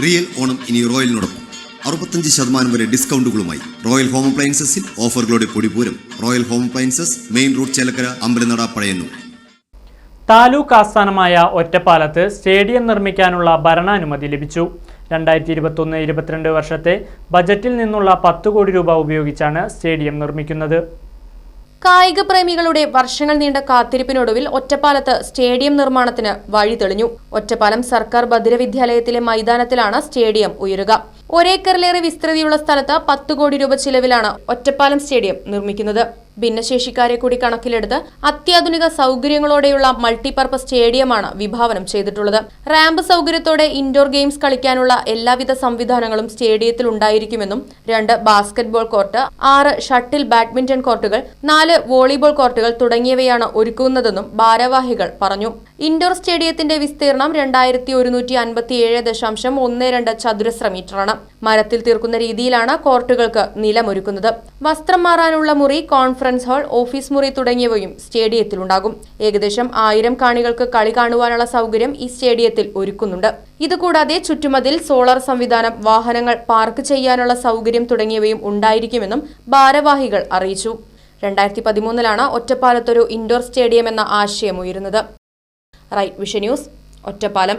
Real Onam ഇനി റോയലിനോടൊപ്പം. അറുപത്തഞ്ച് ശതമാനം വരെ ഡിസ്കൗണ്ടുകളുമായി റോയൽ ഹോം അപ്ലയൻസസിൽ ഓഫറുകളുടെ പൊടിപൂരം royal home appliances main road Chelakkara Ambalanada Pazhayannur. Taluk ആസ്ഥാനമായ ഒറ്റപ്പാലത്ത് സ്റ്റേഡിയം നിർമ്മിക്കാനുള്ള ഭരണാനുമതി ലഭിച്ചു. രണ്ടായിരത്തി ഇരുപത്തൊന്ന് ഇരുപത്തിരണ്ട് വർഷത്തെ ബജറ്റിൽ നിന്നുള്ള പത്ത് കോടി രൂപ ഉപയോഗിച്ചാണ് സ്റ്റേഡിയം നിർമ്മിക്കുന്നത്. കായിക പ്രേമികളുടെ വർഷങ്ങൾ നീണ്ട കാത്തിരിപ്പിനൊടുവിൽ ഒറ്റപ്പാലത്ത് സ്റ്റേഡിയം നിർമ്മാണത്തിന് വഴി തെളിഞ്ഞു ഒറ്റപ്പാലം സർക്കാർ ഭദ്രവിദ്യാലയത്തിലെ മൈതാനത്തിലാണ് സ്റ്റേഡിയം ഉയരുക. ഒരേക്കറിലേറെ വിസ്തൃതിയുള്ള സ്ഥലത്ത് പത്ത് കോടി രൂപ ചിലവിലാണ് ഒറ്റപ്പാലം സ്റ്റേഡിയം നിർമ്മിക്കുന്നത്. ഭിന്നശേഷിക്കാരെ കൂടി കണക്കിലെടുത്ത് അത്യാധുനിക സൗകര്യങ്ങളോടെയുള്ള മൾട്ടിപർപ്പസ് സ്റ്റേഡിയമാണ് വിഭാവനം ചെയ്തിട്ടുള്ളത്. റാമ്പ് സൗകര്യത്തോടെ ഇൻഡോർ ഗെയിംസ് കളിക്കാനുള്ള എല്ലാവിധ സംവിധാനങ്ങളും സ്റ്റേഡിയത്തിൽ ഉണ്ടായിരിക്കുമെന്നും രണ്ട് ബാസ്കറ്റ്ബോൾ കോർട്ട് ആറ് ഷട്ടിൽ ബാഡ്മിന്റൺ കോർട്ടുകൾ നാല് വോളിബോൾ കോർട്ടുകൾ തുടങ്ങിയവയാണ് ഒരുക്കുന്നതെന്നും ഭാരവാഹികൾ പറഞ്ഞു. ഇൻഡോർ സ്റ്റേഡിയത്തിന്റെ വിസ്തീർണം രണ്ടായിരത്തി ഒരുന്നൂറ്റി അൻപത്തിയേഴ് ദശാംശം ഒന്ന് രണ്ട് ചതുരശ്ര മീറ്ററാണ്. മരത്തിൽ തീർക്കുന്ന രീതിയിലാണ് കോർട്ടുകൾക്ക് നിലമൊരുക്കുന്നത്. വസ്ത്രം മാറാനുള്ള മുറി കോൺഫറൻസ് ഹാൾ ഓഫീസ് മുറി തുടങ്ങിയവയും സ്റ്റേഡിയത്തിലുണ്ടാകും ഏകദേശം ആയിരം കാണികൾക്ക് കളി കാണുവാനുള്ള സൗകര്യം ഈ സ്റ്റേഡിയത്തിൽ ഒരുക്കുന്നുണ്ട്. ഇതുകൂടാതെ ചുറ്റുമതിൽ സോളാർ സംവിധാനം വാഹനങ്ങൾ പാർക്ക് ചെയ്യാനുള്ള സൗകര്യം തുടങ്ങിയവയും ഉണ്ടായിരിക്കുമെന്നും ഭാരവാഹികൾ അറിയിച്ചു. രണ്ടായിരത്തി പതിമൂന്നിലാണ് ഒറ്റപ്പാലത്തൊരു ഇൻഡോർ സ്റ്റേഡിയം എന്ന ആശയം ഉയരുന്നത്. Right vision news Ottapalam.